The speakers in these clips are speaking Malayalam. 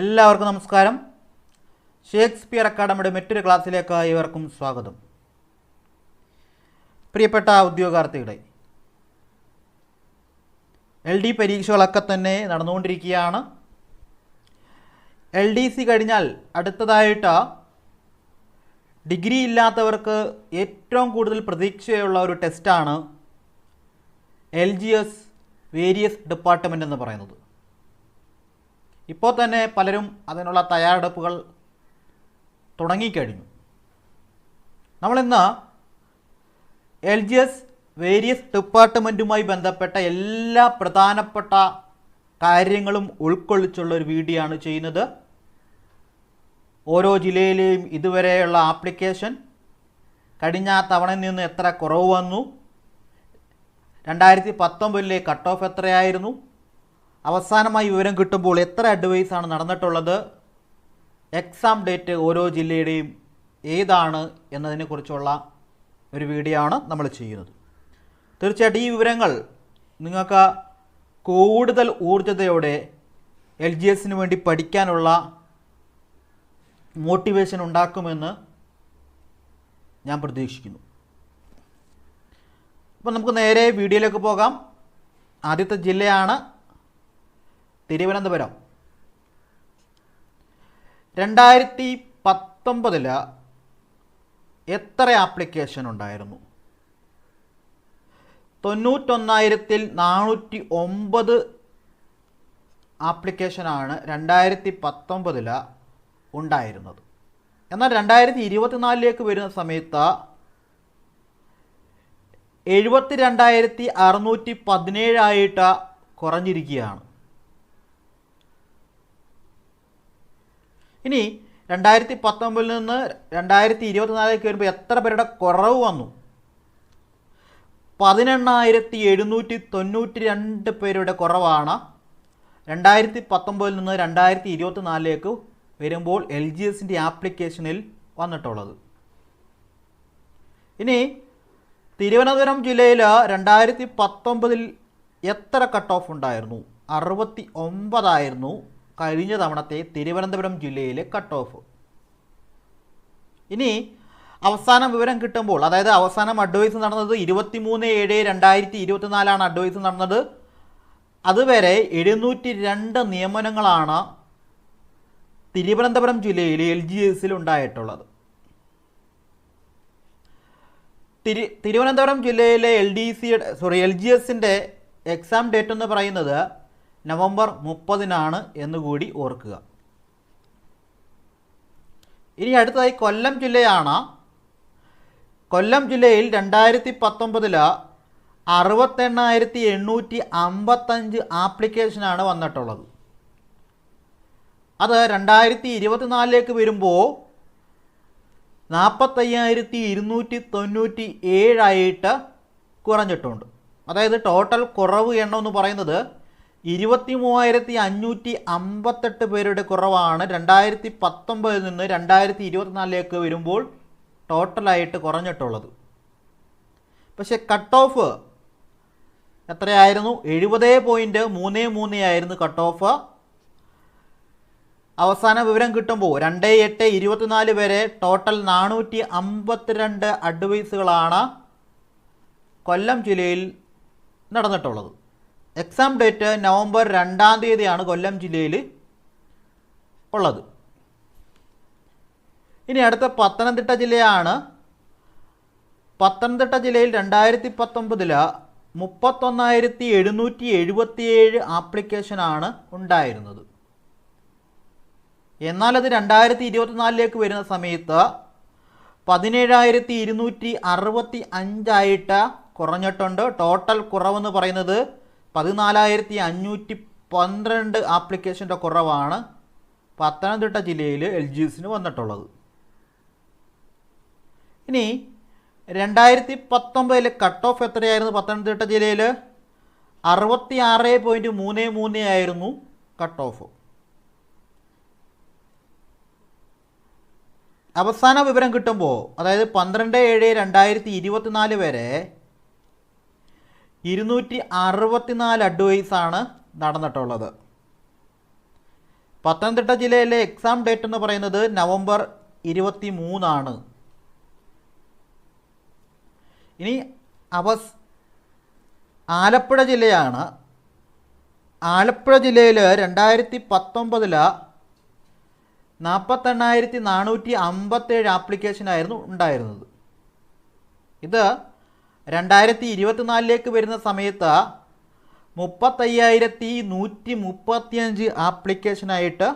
എല്ലാവർക്കും നമസ്കാരം. ഷേക്സ്പിയർ അക്കാഡമിയുടെ മറ്റൊരു ക്ലാസ്സിലേക്ക് ഏവർക്കും സ്വാഗതം. പ്രിയപ്പെട്ട ഉദ്യോഗാർത്ഥികളെ എൽ ഡി പരീക്ഷകളൊക്കെ തന്നെ നടന്നുകൊണ്ടിരിക്കുകയാണ്. എൽ ഡി സി കഴിഞ്ഞാൽ അടുത്തതായിട്ട് ഡിഗ്രി ഇല്ലാത്തവർക്ക് ഏറ്റവും കൂടുതൽ പ്രതീക്ഷയുള്ള ഒരു ടെസ്റ്റാണ് L G S various department എന്ന് പറയുന്നത്. ഇപ്പോൾ തന്നെ പലരും അതിനുള്ള തയ്യാറെടുപ്പുകൾ തുടങ്ങിക്കഴിഞ്ഞു. നമ്മളിന്ന് എൽ ജി എസ് വേരിയസ് ഡിപ്പാർട്ട്മെന്റുമായി ബന്ധപ്പെട്ട എല്ലാ പ്രധാനപ്പെട്ട കാര്യങ്ങളും ഉൾക്കൊള്ളിച്ചുള്ള ഒരു വീഡിയോ ആണ് ചെയ്യുന്നത്. ഓരോ ജില്ലയിലെയും ഇതുവരെയുള്ള ആപ്ലിക്കേഷൻ കഴിഞ്ഞ തവണയിൽ നിന്ന് എത്ര കുറവ് വന്നു? രണ്ടായിരത്തി പത്തൊമ്പതിലെ കട്ട് ഓഫ് എത്രയായിരുന്നു? അവസാനമായി വിവരം കിട്ടുമ്പോൾ എത്ര അഡ്വൈസാണ് നടന്നിട്ടുള്ളത്? എക്സാം ഡേറ്റ് ഓരോ ജില്ലയുടെയും ഏതാണ് എന്നതിനെക്കുറിച്ചുള്ള ഒരു വീഡിയോ ആണ് നമ്മൾ ചെയ്യുന്നത്. തീർച്ചയായിട്ടും ഈ വിവരങ്ങൾ നിങ്ങൾക്ക് കൂടുതൽ ഊർജതയോടെ എൽ ജി എസിന് വേണ്ടി പഠിക്കാനുള്ള മോട്ടിവേഷൻ ഉണ്ടാക്കുമെന്ന് ഞാൻ പ്രതീക്ഷിക്കുന്നു. അപ്പോൾ നമുക്ക് നേരെ വീഡിയോയിലേക്ക് പോകാം. ആദ്യത്തെ ജില്ലയാണ് തിരുവനന്തപുരം. രണ്ടായിരത്തി പത്തൊമ്പതിൽ എത്ര ആപ്ലിക്കേഷൻ ഉണ്ടായിരുന്നു? തൊണ്ണൂറ്റൊന്നായിരത്തിൽ നാനൂറ്റി ഒമ്പത് ആപ്ലിക്കേഷനാണ് രണ്ടായിരത്തി പത്തൊമ്പതിൽ ഉണ്ടായിരുന്നത്. എന്നാൽ രണ്ടായിരത്തി ഇരുപത്തിനാലിലേക്ക് വരുന്ന സമയത്ത് എഴുപത്തി രണ്ടായിരത്തി അറുന്നൂറ്റി പതിനേഴായിട്ട് കുറഞ്ഞിരിക്കുകയാണ്. ഇനി രണ്ടായിരത്തി പത്തൊമ്പതിൽ നിന്ന് രണ്ടായിരത്തി ഇരുപത്തിനാലിലേക്ക് വരുമ്പോൾ എത്ര പേരുടെ കുറവ് വന്നു? പതിനെണ്ണായിരത്തി എഴുന്നൂറ്റി തൊണ്ണൂറ്റി രണ്ട് പേരുടെ കുറവാണ്. രണ്ടായിരത്തി പത്തൊമ്പതിൽ നിന്ന് രണ്ടായിരത്തി ഇരുപത്തിനാലിലേക്ക് വരുമ്പോൾ എൽ ജി എസിന്റെ ആപ്ലിക്കേഷനിൽ വന്നിട്ടുള്ളത്. ഇനി തിരുവനന്തപുരം ജില്ലയിൽ രണ്ടായിരത്തി പത്തൊമ്പതിൽ എത്ര കട്ട് ഓഫ് ഉണ്ടായിരുന്നു? അറുപത്തി ഒമ്പതായിരുന്നു കഴിഞ്ഞ തവണത്തെ തിരുവനന്തപുരം ജില്ലയിലെ കട്ട് ഓഫ് ഇനി അവസാന വിവരം കിട്ടുമ്പോൾ അതായത് അവസാനം അഡ്വൈസ് നടന്നത് ഇരുപത്തി മൂന്ന് ഏഴ് രണ്ടായിരത്തി ഇരുപത്തിനാലാണ് അഡ്വൈസ് നടന്നത്. അതുവരെ എഴുന്നൂറ്റി രണ്ട് നിയമനങ്ങളാണ് തിരുവനന്തപുരം ജില്ലയിൽ എൽ ജി എസിൽ ഉണ്ടായിട്ടുള്ളത്. തിരു തിരുവനന്തപുരം ജില്ലയിലെ L D C sorry L G എസിന്റെ എക്സാം ഡേറ്റ് എന്ന് പറയുന്നത് നവംബർ മുപ്പതിനാണ് എന്നുകൂടി ഓർക്കുക. ഇനി അടുത്തതായി കൊല്ലം ജില്ലയാണ്. കൊല്ലം ജില്ലയിൽ രണ്ടായിരത്തി പത്തൊമ്പതിൽ അറുപത്തെണ്ണായിരത്തി എണ്ണൂറ്റി അമ്പത്തഞ്ച് ആപ്ലിക്കേഷനാണ് വന്നിട്ടുള്ളത്. അത് രണ്ടായിരത്തി ഇരുപത്തിനാലിലേക്ക് വരുമ്പോൾ നാൽപ്പത്തയ്യായിരത്തി ഇരുന്നൂറ്റി തൊണ്ണൂറ്റി ഏഴായിട്ട് കുറഞ്ഞിട്ടുണ്ട്. അതായത് ടോട്ടൽ കുറവ് എണ്ണം എന്ന് പറയുന്നത് ഇരുപത്തി മൂവായിരത്തി അഞ്ഞൂറ്റി അമ്പത്തെട്ട് പേരുടെ കുറവാണ്. രണ്ടായിരത്തി പത്തൊമ്പതിൽ നിന്ന് രണ്ടായിരത്തി ഇരുപത്തിനാലിലേക്ക് വരുമ്പോൾ ടോട്ടലായിട്ട് കുറഞ്ഞിട്ടുള്ളത്. പക്ഷേ കട്ട് ഓഫ് എത്രയായിരുന്നു? എഴുപത് പോയിന്റ് മൂന്ന് മൂന്ന് ആയിരുന്നു കട്ട് ഓഫ് അവസാന വിവരം കിട്ടുമ്പോൾ രണ്ട് എട്ട് ഇരുപത്തിനാല് വരെ ടോട്ടൽ നാനൂറ്റി അമ്പത്തിരണ്ട് അഡ്വൈസുകളാണ് കൊല്ലം ജില്ലയിൽ നടന്നിട്ടുള്ളത്. എക്സാം ഡേറ്റ് നവംബർ രണ്ടാം തീയതിയാണ് കൊല്ലം ജില്ലയിൽ ഉള്ളത്. ഇനി അടുത്ത പത്തനംതിട്ട ജില്ലയാണ്. പത്തനംതിട്ട ജില്ലയിൽ രണ്ടായിരത്തി പത്തൊമ്പതിൽ മുപ്പത്തൊന്നായിരത്തി എഴുന്നൂറ്റി എഴുപത്തിയേഴ് ആപ്ലിക്കേഷനാണ് ഉണ്ടായിരുന്നത്. എന്നാൽ അത് രണ്ടായിരത്തി ഇരുപത്തിനാലിലേക്ക് വരുന്ന സമയത്ത് പതിനേഴായിരത്തി ഇരുന്നൂറ്റി അറുപത്തി അഞ്ചായിട്ട് കുറഞ്ഞിട്ടുണ്ട്. ടോട്ടൽ കുറവെന്ന് പറയുന്നത് പതിനാലായിരത്തി അഞ്ഞൂറ്റി പന്ത്രണ്ട് ആപ്ലിക്കേഷന്റെ കുറവാണ് പത്തനംതിട്ട ജില്ലയിൽ എൽ ജി എസിന് വന്നിട്ടുള്ളത്. ഇനി രണ്ടായിരത്തി പത്തൊമ്പതിൽ കട്ട് ഓഫ് എത്രയായിരുന്നു പത്തനംതിട്ട ജില്ലയിൽ അറുപത്തി ആറ് പോയിന്റ് മൂന്ന് മൂന്ന് ആയിരുന്നു കട്ട് ഓഫ് അവസാന വിവരം കിട്ടുമ്പോൾ അതായത് പന്ത്രണ്ട് ഏഴ് രണ്ടായിരത്തി ഇരുപത്തിനാല് വരെ ഇരുന്നൂറ്റി അറുപത്തിനാല് അഡ്വൈസാണ് നടന്നിട്ടുള്ളത്. പത്തനംതിട്ട ജില്ലയിലെ എക്സാം ഡേറ്റ് എന്ന് പറയുന്നത് നവംബർ ഇരുപത്തി മൂന്നാണ് ഇനി അവസ് ആലപ്പുഴ ജില്ലയാണ്. ആലപ്പുഴ ജില്ലയിൽ രണ്ടായിരത്തി പത്തൊമ്പതിൽ നാൽപ്പത്തെണ്ണായിരത്തി നാനൂറ്റി അമ്പത്തേഴ് ആപ്ലിക്കേഷനായിരുന്നു ഉണ്ടായിരുന്നത്. ഇത് രണ്ടായിരത്തി ഇരുപത്തിനാലിലേക്ക് വരുന്ന സമയത്ത് മുപ്പത്തയ്യായിരത്തി നൂറ്റി മുപ്പത്തിയഞ്ച് ആപ്ലിക്കേഷനായിട്ട്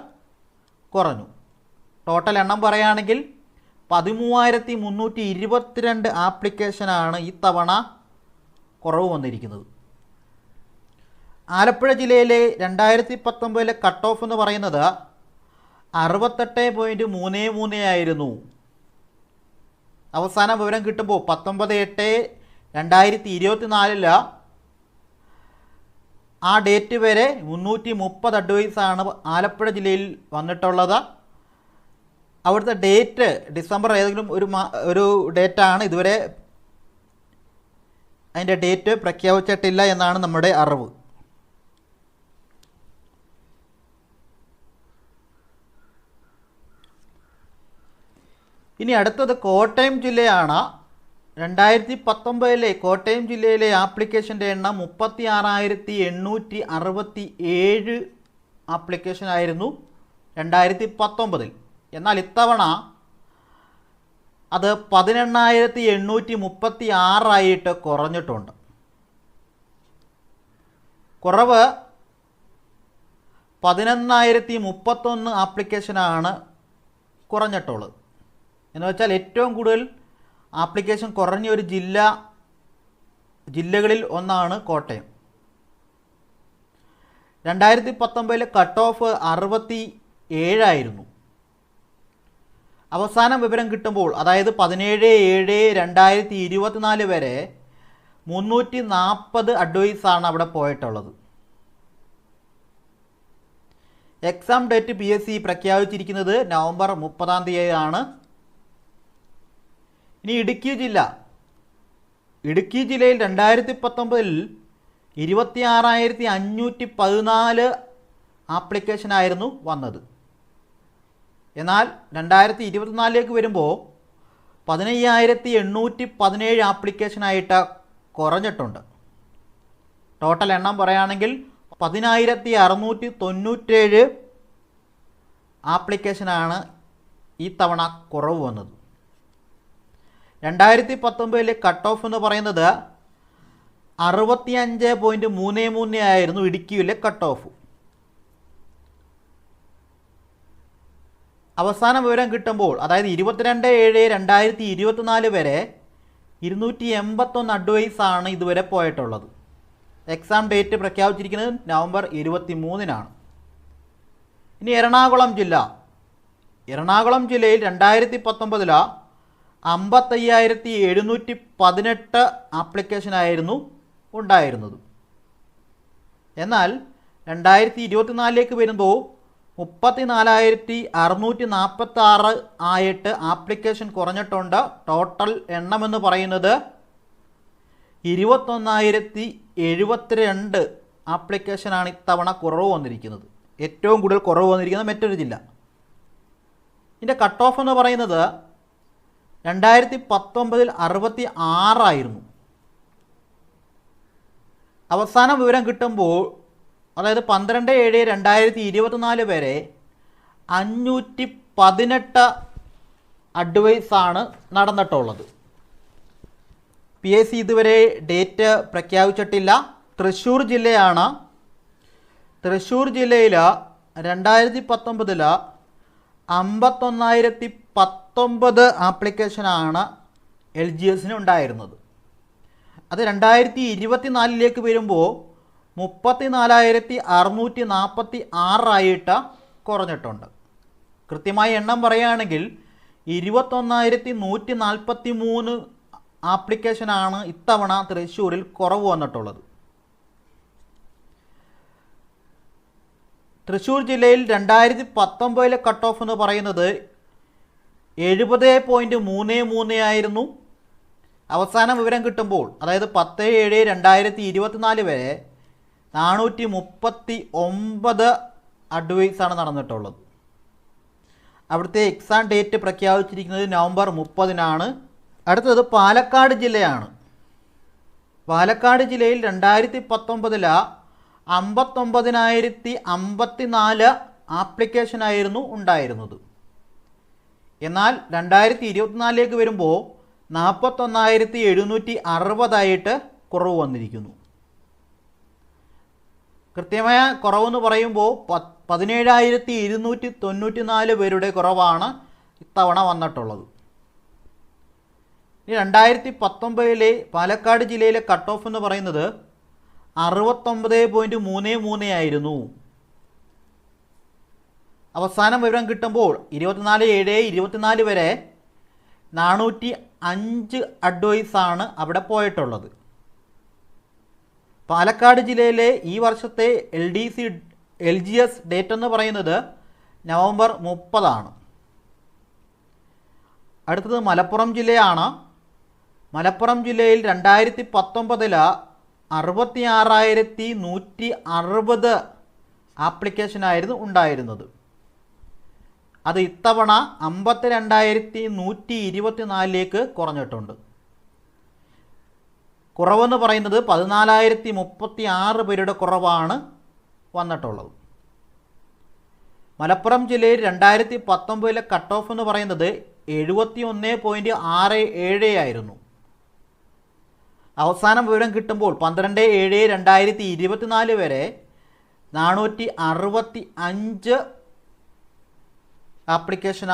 കുറഞ്ഞു. ടോട്ടൽ എണ്ണം പറയുകയാണെങ്കിൽ പതിമൂവായിരത്തി മുന്നൂറ്റി ഇരുപത്തിരണ്ട് ആപ്ലിക്കേഷനാണ് ഇത്തവണ കുറവ് വന്നിരിക്കുന്നത്. ആലപ്പുഴ ജില്ലയിലെ രണ്ടായിരത്തി പത്തൊമ്പതിലെ കട്ട് ഓഫ് എന്ന് പറയുന്നത് അറുപത്തെട്ട് പോയിന്റ് മൂന്ന് മൂന്ന് ആയിരുന്നു. അവസാന വിവരം കിട്ടുമ്പോൾ പത്തൊമ്പത് എട്ട് രണ്ടായിരത്തി ഇരുപത്തി നാലിൽ ആ ഡേറ്റ് വരെ മുന്നൂറ്റി മുപ്പത് അഡ്വൈസാണ് ആലപ്പുഴ ജില്ലയിൽ വന്നിട്ടുള്ളത്. അവിടുത്തെ ഡേറ്റ് ഡിസംബർ ഏതെങ്കിലും ഒരു മാ ഒരു ഡേറ്റാണ് ഇതുവരെ അതിന്റെ ഡേറ്റ് പ്രഖ്യാപിച്ചിട്ടില്ല എന്നാണ് നമ്മുടെ അറിവ്. ഇനി അടുത്തത് കോട്ടയം ജില്ലയാണ്. രണ്ടായിരത്തി പത്തൊമ്പതിലെ കോട്ടയം ജില്ലയിലെ ആപ്ലിക്കേഷന്റെ എണ്ണം മുപ്പത്തി ആറായിരത്തി എണ്ണൂറ്റി അറുപത്തി ഏഴ് ആപ്ലിക്കേഷൻ ആയിരുന്നു രണ്ടായിരത്തി പത്തൊമ്പതിൽ എന്നാൽ ഇത്തവണ അത് പതിനെണ്ണായിരത്തി എണ്ണൂറ്റി മുപ്പത്തി ആറായിട്ട് കുറഞ്ഞിട്ടുണ്ട്. കുറവ് പതിനൊന്നായിരത്തി മുപ്പത്തൊന്ന് ആപ്ലിക്കേഷനാണ് കുറഞ്ഞിട്ടുള്ളത്. എന്ന് വെച്ചാൽ ഏറ്റവും കൂടുതൽ ആപ്ലിക്കേഷൻ കുറഞ്ഞ ഒരു ജില്ല ജില്ലകളിൽ ഒന്നാണ് കോട്ടയം. രണ്ടായിരത്തി പത്തൊമ്പതിലെ കട്ട് ഓഫ് അറുപത്തി ഏഴായിരുന്നു അവസാന വിവരം കിട്ടുമ്പോൾ അതായത് പതിനേഴ് ഏഴ് രണ്ടായിരത്തി ഇരുപത്തിനാല് വരെ മുന്നൂറ്റി നാൽപ്പത് അഡ്വൈസാണ് അവിടെ പോയിട്ടുള്ളത്. Exam date P S C പ്രഖ്യാപിച്ചിരിക്കുന്നത് നവംബർ മുപ്പതാം തീയതിയാണ്. ഇനി ഇടുക്കി ജില്ല. ഇടുക്കി ജില്ലയിൽ രണ്ടായിരത്തി പത്തൊമ്പതിൽ ഇരുപത്തി ആറായിരത്തി അഞ്ഞൂറ്റി പതിനാല് ആപ്ലിക്കേഷനായിരുന്നു വന്നത്. എന്നാൽ രണ്ടായിരത്തി ഇരുപത്തിനാലിലേക്ക് വരുമ്പോൾ പതിനയ്യായിരത്തി എണ്ണൂറ്റി പതിനേഴ് ആപ്ലിക്കേഷനായിട്ട് കുറഞ്ഞിട്ടുണ്ട്. ടോട്ടൽ എണ്ണം പറയുകയാണെങ്കിൽ പതിനായിരത്തി അറുന്നൂറ്റി തൊണ്ണൂറ്റേഴ് ആപ്ലിക്കേഷനാണ് ഈ തവണ കുറവ് വന്നത്. രണ്ടായിരത്തി പത്തൊമ്പതിലെ കട്ട് ഓഫ് എന്ന് പറയുന്നത് അറുപത്തി അഞ്ച് പോയിന്റ് മൂന്ന് മൂന്ന് ആയിരുന്നു ഇടുക്കിയിലെ കട്ട് ഓഫ് അവസാന വിവരം കിട്ടുമ്പോൾ അതായത് ഇരുപത്തിരണ്ട് ഏഴ് രണ്ടായിരത്തി ഇരുപത്തിനാല് വരെ ഇരുന്നൂറ്റി എൺപത്തൊന്ന് അഡ്വൈസ് ആണ് ഇതുവരെ പോയിട്ടുള്ളത്. എക്സാം ഡേറ്റ് പ്രഖ്യാപിച്ചിരിക്കുന്നത് നവംബർ ഇരുപത്തി മൂന്നിനാണ് ഇനി എറണാകുളം ജില്ല. എറണാകുളം ജില്ലയിൽ രണ്ടായിരത്തി പത്തൊമ്പതിൽ അമ്പത്തയ്യായിരത്തി എഴുന്നൂറ്റി പതിനെട്ട് ആപ്ലിക്കേഷനായിരുന്നു ഉണ്ടായിരുന്നത്. എന്നാൽ രണ്ടായിരത്തി ഇരുപത്തിനാലിലേക്ക് വരുമ്പോൾ മുപ്പത്തി നാലായിരത്തി അറുന്നൂറ്റി നാൽപ്പത്തി ആറ് ആയിട്ട് ആപ്ലിക്കേഷൻ കുറഞ്ഞിട്ടുണ്ട്. ടോട്ടൽ എണ്ണമെന്ന് പറയുന്നത് ഇരുപത്തൊന്നായിരത്തി എഴുപത്തിരണ്ട് ആപ്ലിക്കേഷനാണ് ഇത്തവണ കുറവ് വന്നിരിക്കുന്നത്. ഏറ്റവും കൂടുതൽ കുറവ് വന്നിരിക്കുന്നത് മറ്റൊരു ജില്ല. ഇതിന്റെ കട്ട് ഓഫ് എന്ന് പറയുന്നത് രണ്ടായിരത്തി പത്തൊമ്പതിൽ അറുപത്തി ആറായിരുന്നു അവസാന വിവരം കിട്ടുമ്പോൾ അതായത് പന്ത്രണ്ട് ഏഴ് രണ്ടായിരത്തി ഇരുപത്തിനാല് വരെ അഞ്ഞൂറ്റി പതിനെട്ട് അഡ്വൈസാണ് നടന്നിട്ടുള്ളത്. പി എസ് സി ഇതുവരെ ഡേറ്റ് പ്രഖ്യാപിച്ചിട്ടില്ല. തൃശ്ശൂർ ജില്ലയാണ്. തൃശ്ശൂർ ജില്ലയിൽ രണ്ടായിരത്തി പത്തൊമ്പതിൽ അമ്പത്തൊന്നായിരത്തി പത്തൊമ്പത് ആപ്ലിക്കേഷനാണ് എൽ ജി എസിന് ഉണ്ടായിരുന്നത് അത് രണ്ടായിരത്തി ഇരുപത്തിനാലിലേക്ക് വരുമ്പോൾ മുപ്പത്തി നാലായിരത്തി അറുന്നൂറ്റി നാൽപ്പത്തി ആറായിട്ട് കുറഞ്ഞിട്ടുണ്ട്. കൃത്യമായ എണ്ണം പറയുകയാണെങ്കിൽ ഇരുപത്തൊന്നായിരത്തി നൂറ്റി നാൽപ്പത്തി മൂന്ന് ആപ്ലിക്കേഷനാണ് ഇത്തവണ തൃശ്ശൂരിൽ കുറവ് വന്നിട്ടുള്ളത്. തൃശ്ശൂർ ജില്ലയിൽ രണ്ടായിരത്തി പത്തൊമ്പതിലെ കട്ട് ഓഫ് എന്ന് പറയുന്നത് എഴുപത് പോയിന്റ് മൂന്ന് മൂന്ന് ആയിരുന്നു. അവസാന വിവരം കിട്ടുമ്പോൾ അതായത് പത്ത് ഏഴ് രണ്ടായിരത്തി ഇരുപത്തിനാല് വരെ നാനൂറ്റി മുപ്പത്തി ഒമ്പത് അഡ്വൈസാണ് നടന്നിട്ടുള്ളത്. അവിടുത്തെ എക്സാം ഡേറ്റ് പ്രഖ്യാപിച്ചിരിക്കുന്നത് നവംബർ മുപ്പതിനാണ്. അടുത്തത് പാലക്കാട് ജില്ലയാണ്. പാലക്കാട് ജില്ലയിൽ രണ്ടായിരത്തി പത്തൊമ്പതിൽ അമ്പത്തൊമ്പതിനായിരത്തി അമ്പത്തി നാല് ആപ്ലിക്കേഷനായിരുന്നു ഉണ്ടായിരുന്നത്. എന്നാൽ രണ്ടായിരത്തി ഇരുപത്തിനാലിലേക്ക് വരുമ്പോൾ നാൽപ്പത്തൊന്നായിരത്തി എഴുന്നൂറ്റി അറുപതായിട്ട് കുറവ് വന്നിരിക്കുന്നു. കൃത്യമായ കുറവെന്ന് പറയുമ്പോൾ പതിനേഴായിരത്തി ഇരുന്നൂറ്റി തൊണ്ണൂറ്റി നാല് പേരുടെ കുറവാണ് ഇത്തവണ വന്നിട്ടുള്ളത്. ഇനി രണ്ടായിരത്തി പത്തൊമ്പതിലെ പാലക്കാട് ജില്ലയിലെ കട്ട് ഓഫ് എന്ന് പറയുന്നത് അറുപത്തൊമ്പത് പോയിന്റ് മൂന്ന് മൂന്ന് ആയിരുന്നു. അവസാനം വിവരം കിട്ടുമ്പോൾ ഇരുപത്തിനാല് ഏഴ് ഇരുപത്തിനാല് വരെ നാനൂറ്റി അഞ്ച് അഡ്വൈസാണ് അവിടെ പോയിട്ടുള്ളത്. പാലക്കാട് ജില്ലയിലെ ഈ വർഷത്തെ L D C L G S date എന്ന് പറയുന്നത് നവംബർ മുപ്പതാണ്. അടുത്തത് മലപ്പുറം ജില്ലയാണ്. മലപ്പുറം ജില്ലയിൽ രണ്ടായിരത്തി പത്തൊമ്പതിൽ അറുപത്തി ആറായിരത്തി നൂറ്റി അറുപത് ആപ്ലിക്കേഷനായിരുന്നു ഉണ്ടായിരുന്നത്. അത് ഇത്തവണ അമ്പത്തി രണ്ടായിരത്തി നൂറ്റി ഇരുപത്തി നാലിലേക്ക് കുറഞ്ഞിട്ടുണ്ട്. കുറവെന്ന് പറയുന്നത് പതിനാലായിരത്തി മുപ്പത്തി ആറ് പേരുടെ കുറവാണ് വന്നിട്ടുള്ളത്. മലപ്പുറം ജില്ലയിൽ രണ്ടായിരത്തി പത്തൊമ്പതിലെ കട്ട് ഓഫ് എന്ന് പറയുന്നത് എഴുപത്തി ഒന്ന് പോയിന്റ് ആറ് ഏഴ് ആയിരുന്നു. അവസാനം വിവരം കിട്ടുമ്പോൾ പന്ത്രണ്ട് ഏഴ് രണ്ടായിരത്തി ഇരുപത്തിനാല് വരെ നാനൂറ്റി അറുപത്തി അഞ്ച് ആപ്ലിക്കേഷൻ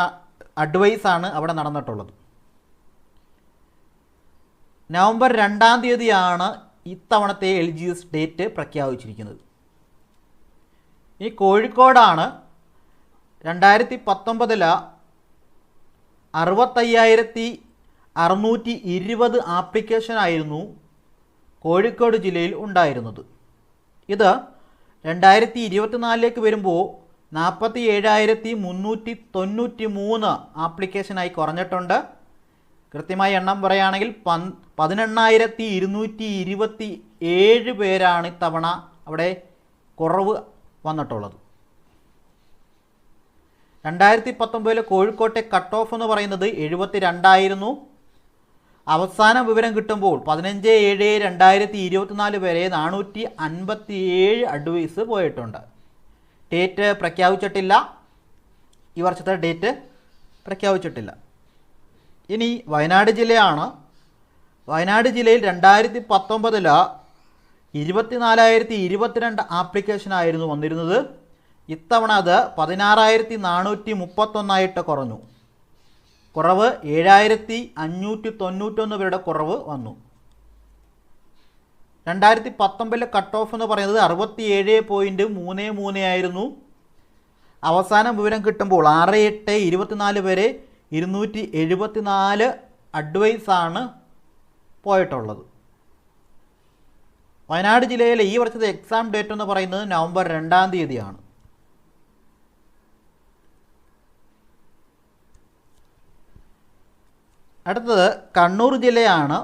അഡ്വൈസാണ് അവിടെ നടന്നിട്ടുള്ളത്. നവംബർ രണ്ടാം തീയതിയാണ് ഇത്തവണത്തെ എൽ ജി എസ് ഡേറ്റ് പ്രഖ്യാപിച്ചിരിക്കുന്നത്. ഈ കോഴിക്കോടാണ് രണ്ടായിരത്തി പത്തൊമ്പതിൽ അറുപത്തയ്യായിരത്തി അറുന്നൂറ്റി ഇരുപത് ആപ്ലിക്കേഷൻ ആയിരുന്നു കോഴിക്കോട് ജില്ലയിൽ ഉണ്ടായിരുന്നത്. ഇത് രണ്ടായിരത്തി ഇരുപത്തിനാലിലേക്ക് വരുമ്പോൾ നാൽപ്പത്തി ഏഴായിരത്തി മുന്നൂറ്റി തൊണ്ണൂറ്റി മൂന്ന് ആപ്ലിക്കേഷനായി കുറഞ്ഞിട്ടുണ്ട്. കൃത്യമായ എണ്ണം പറയുകയാണെങ്കിൽ പൻ പതിനെണ്ണായിരത്തി ഇരുന്നൂറ്റി ഇരുപത്തി ഏഴ് പേരാണ് ഇത്തവണ അവിടെ കുറവ് വന്നിട്ടുള്ളത്. രണ്ടായിരത്തി പത്തൊമ്പതിലെ കോഴിക്കോട്ടെ കട്ട് ഓഫ് എന്ന് പറയുന്നത് എഴുപത്തി രണ്ടായിരുന്നു അവസാന വിവരം കിട്ടുമ്പോൾ പതിനഞ്ച് ഏഴ് രണ്ടായിരത്തി ഇരുപത്തിനാല് വരെ നാനൂറ്റി അൻപത്തി ഏഴ് അഡ്വൈസ് പോയിട്ടുണ്ട്. ഡേറ്റ് പ്രഖ്യാപിച്ചിട്ടില്ല. ഈ വർഷത്തെ ഡേറ്റ് പ്രഖ്യാപിച്ചിട്ടില്ല. ഇനി വയനാട് ജില്ലയാണ്. വയനാട് ജില്ലയിൽ രണ്ടായിരത്തി പത്തൊമ്പതിൽ ഇരുപത്തിനാലായിരത്തി ഇരുപത്തിരണ്ട് ആപ്ലിക്കേഷനായിരുന്നു വന്നിരുന്നത്. ഇത്തവണ അത് പതിനാറായിരത്തി നാനൂറ്റി മുപ്പത്തൊന്നായിട്ട് കുറഞ്ഞു. കുറവ് ഏഴായിരത്തി അഞ്ഞൂറ്റി തൊണ്ണൂറ്റൊന്ന് പേരുടെ കുറവ് വന്നു. രണ്ടായിരത്തി പത്തൊമ്പതിലെ കട്ട് ഓഫ് എന്ന് പറയുന്നത് അറുപത്തി ഏഴ് പോയിന്റ് മൂന്ന് മൂന്ന് ആയിരുന്നു. അവസാന വിവരം കിട്ടുമ്പോൾ ആറ് എട്ട് ഇരുപത്തിനാല് വരെ ഇരുന്നൂറ്റി എഴുപത്തിനാല് അഡ്വൈസാണ് പോയിട്ടുള്ളത്. വയനാട് ജില്ലയിലെ ഈ വർഷത്തെ എക്സാം ഡേറ്റ് എന്ന് പറയുന്നത് നവംബർ രണ്ടാം തീയതിയാണ്. അടുത്തത് കണ്ണൂർ ജില്ലയാണ്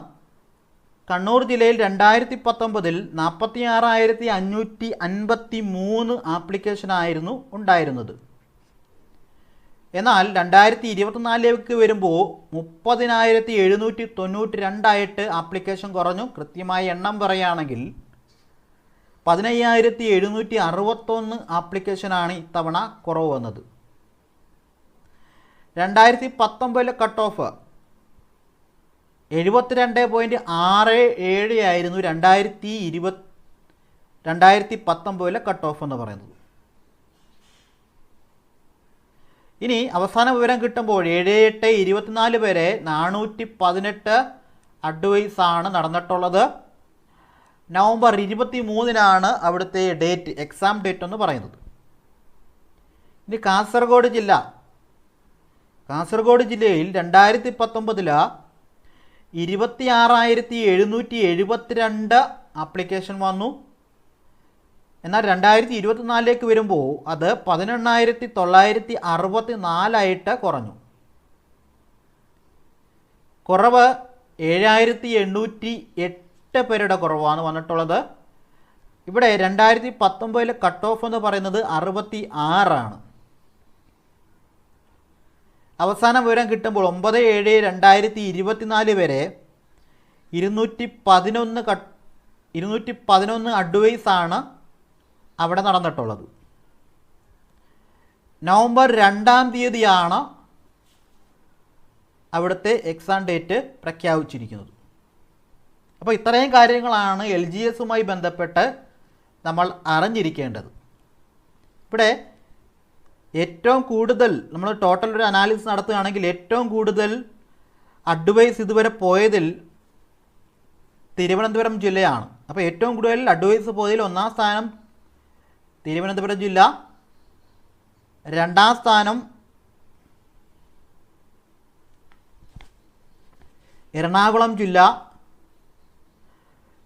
കണ്ണൂർ ജില്ലയിൽ രണ്ടായിരത്തി പത്തൊമ്പതിൽ നാൽപ്പത്തി ആറായിരത്തി അഞ്ഞൂറ്റി അൻപത്തി മൂന്ന് ആപ്ലിക്കേഷനായിരുന്നു ഉണ്ടായിരുന്നത്. എന്നാൽ രണ്ടായിരത്തി ഇരുപത്തിനാലിലേക്ക് വരുമ്പോൾ മുപ്പതിനായിരത്തി എഴുന്നൂറ്റി തൊണ്ണൂറ്റി രണ്ടായിട്ട് ആപ്ലിക്കേഷൻ കുറഞ്ഞു. കൃത്യമായ എണ്ണം പറയുകയാണെങ്കിൽ പതിനയ്യായിരത്തി എഴുന്നൂറ്റി അറുപത്തൊന്ന് ആപ്ലിക്കേഷനാണ് ഇത്തവണ കുറവ് വന്നത്. രണ്ടായിരത്തി പത്തൊമ്പതിലെ കട്ട് ഓഫ് എഴുപത്തിരണ്ട് പോയിന്റ് ആറ് ഏഴ് ആയിരുന്നു രണ്ടായിരത്തി ഇരുപത് രണ്ടായിരത്തി പത്തൊമ്പതിലെ കട്ട് ഓഫ് എന്ന് പറയുന്നത്. ഇനി അവസാന വിവരം കിട്ടുമ്പോൾ ഏഴ് എട്ട് ഇരുപത്തിനാല് പേരെ നാനൂറ്റി പതിനെട്ട് അഡ്വൈസാണ് നടന്നിട്ടുള്ളത്. നവംബർ ഇരുപത്തി മൂന്നിനാണ് അവിടുത്തെ ഡേറ്റ് എക്സാം ഡേറ്റ് എന്ന് പറയുന്നത്. ഇനി കാസർഗോഡ് ജില്ല. കാസർഗോഡ് ജില്ലയിൽ രണ്ടായിരത്തി പത്തൊമ്പതിൽ ഇരുപത്തി ആറായിരത്തി എഴുന്നൂറ്റി എഴുപത്തിരണ്ട് ആപ്ലിക്കേഷൻ വന്നു. എന്നാൽ രണ്ടായിരത്തി ഇരുപത്തിനാലിലേക്ക് വരുമ്പോൾ അത് പതിനെണ്ണായിരത്തി തൊള്ളായിരത്തി അറുപത്തി നാലായിട്ട് കുറഞ്ഞു. കുറവ് ഏഴായിരത്തി എണ്ണൂറ്റി എട്ട് പേരുടെ കുറവാണ് വന്നിട്ടുള്ളത്. ഇവിടെ രണ്ടായിരത്തി പത്തൊമ്പതിലെ കട്ട് ഓഫ് എന്ന് പറയുന്നത് അറുപത്തി ആറാണ് അവസാന വിവരം കിട്ടുമ്പോൾ ഒമ്പത് ഏഴ് രണ്ടായിരത്തി ഇരുപത്തിനാല് വരെ ഇരുന്നൂറ്റി പതിനൊന്ന് കട്ട് ഇരുന്നൂറ്റി പതിനൊന്ന് അഡ്വൈസാണ് അവിടെ നടന്നിട്ടുള്ളത്. നവംബർ രണ്ടാം തീയതിയാണ് അവിടുത്തെ എക്സാം ഡേറ്റ് പ്രഖ്യാപിച്ചിരിക്കുന്നത്. അപ്പോൾ ഇത്രയും കാര്യങ്ങളാണ് എൽ ജി എസുമായി ബന്ധപ്പെട്ട് നമ്മൾ അറിഞ്ഞിരിക്കേണ്ടത്. ഇവിടെ ഏറ്റവും കൂടുതൽ നമ്മൾ ടോട്ടൽ ഒരു അനാലിസിസ് നടത്തുകയാണെങ്കിൽ ഏറ്റവും കൂടുതൽ അഡ്വൈസ് ഇതുവരെ പോയതിൽ തിരുവനന്തപുരം ജില്ലയാണ്. അപ്പോൾ ഏറ്റവും കൂടുതൽ അഡ്വൈസ് പോയതിൽ ഒന്നാം സ്ഥാനം തിരുവനന്തപുരം ജില്ല. രണ്ടാം സ്ഥാനം എറണാകുളം ജില്ല.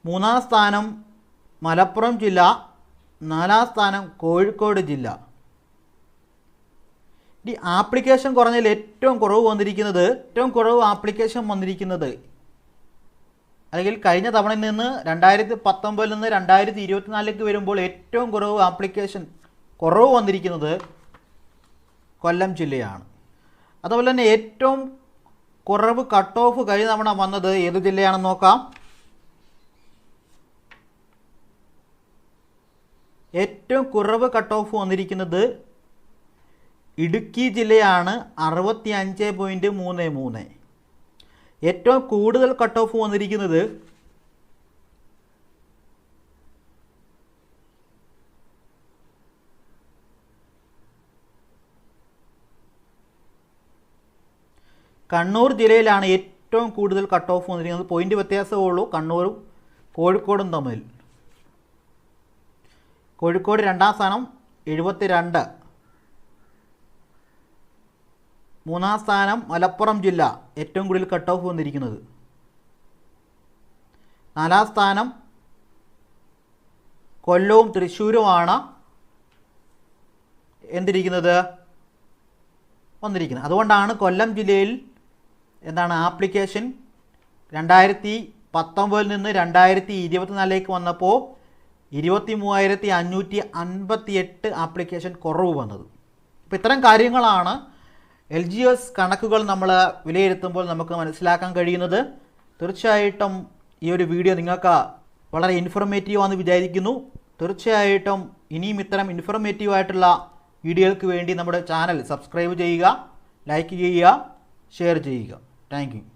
മൂന്നാം സ്ഥാനം മലപ്പുറം ജില്ല. നാലാം സ്ഥാനം കോഴിക്കോട് ജില്ല. ഈ ആപ്ലിക്കേഷൻ കുറഞ്ഞതിൽ ഏറ്റവും കുറവ് വന്നിരിക്കുന്നത് ഏറ്റവും കുറവ് ആപ്ലിക്കേഷൻ വന്നിരിക്കുന്നത് അല്ലെങ്കിൽ കഴിഞ്ഞ തവണയിൽ നിന്ന് രണ്ടായിരത്തി പത്തൊമ്പതിൽ നിന്ന് രണ്ടായിരത്തി ഇരുപത്തിനാലിലേക്ക് വരുമ്പോൾ ഏറ്റവും കുറവ് ആപ്ലിക്കേഷൻ കുറവ് വന്നിരിക്കുന്നത് കൊല്ലം ജില്ലയാണ്. അതുപോലെ തന്നെ ഏറ്റവും കുറവ് കട്ട് ഓഫ് കഴിഞ്ഞ തവണ വന്നത് ഏത് ജില്ലയാണെന്ന് നോക്കാം. ഏറ്റവും കുറവ് കട്ട് ഓഫ് വന്നിരിക്കുന്നത് ഇടുക്കി ജില്ലയാണ് അറുപത്തി അഞ്ച് പോയിന്റ് മൂന്ന് മൂന്ന്. ഏറ്റവും കൂടുതൽ കട്ട് ഓഫ് വന്നിരിക്കുന്നത് കണ്ണൂർ ജില്ലയിലാണ് ഏറ്റവും കൂടുതൽ കട്ട് ഓഫ് വന്നിരിക്കുന്നത്. പോയിന്റ് വ്യത്യാസമേ ഉള്ളൂ. കണ്ണൂരും കോഴിക്കോടും തമ്മിൽ. കോഴിക്കോട് രണ്ടാം സ്ഥാനം എഴുപത്തി രണ്ട് മൂന്നാം സ്ഥാനം മലപ്പുറം ജില്ല ഏറ്റവും കൂടുതൽ കട്ട് ഓഫ് വന്നിരിക്കുന്നത്. നാലാം സ്ഥാനം കൊല്ലവും തൃശ്ശൂരുമാണ് എന്തിരിക്കുന്നത്? വന്നിരിക്കുന്നത്. അതുകൊണ്ടാണ് കൊല്ലം ജില്ലയിൽ എന്താണ് ആപ്ലിക്കേഷൻ രണ്ടായിരത്തി പത്തൊമ്പതിൽ നിന്ന് രണ്ടായിരത്തി ഇരുപത്തിനാലിലേക്ക് വന്നപ്പോൾ ഇരുപത്തി മൂവായിരത്തി അഞ്ഞൂറ്റി അൻപത്തി എട്ട് ആപ്ലിക്കേഷൻ കുറവ് വന്നത്. അപ്പോൾ ഇത്തരം കാര്യങ്ങളാണ് എൽ ജി എസ് കണക്കുകൾ നമ്മൾ വിലയിരുത്തുമ്പോൾ നമുക്ക് മനസ്സിലാക്കാൻ കഴിയുന്നത് തീർച്ചയായിട്ടും ഈ ഒരു വീഡിയോ നിങ്ങൾക്ക് വളരെ ഇൻഫോർമേറ്റീവ് ആണെന്ന് വിചാരിക്കുന്നു. തീർച്ചയായിട്ടും ഇനിയും ഇത്തരം ഇൻഫോർമേറ്റീവ് ആയിട്ടുള്ള വീഡിയോകൾക്ക് വേണ്ടി നമ്മുടെ ചാനൽ സബ്സ്ക്രൈബ് ചെയ്യുക ലൈക്ക് ചെയ്യുക ഷെയർ ചെയ്യുക. താങ്ക്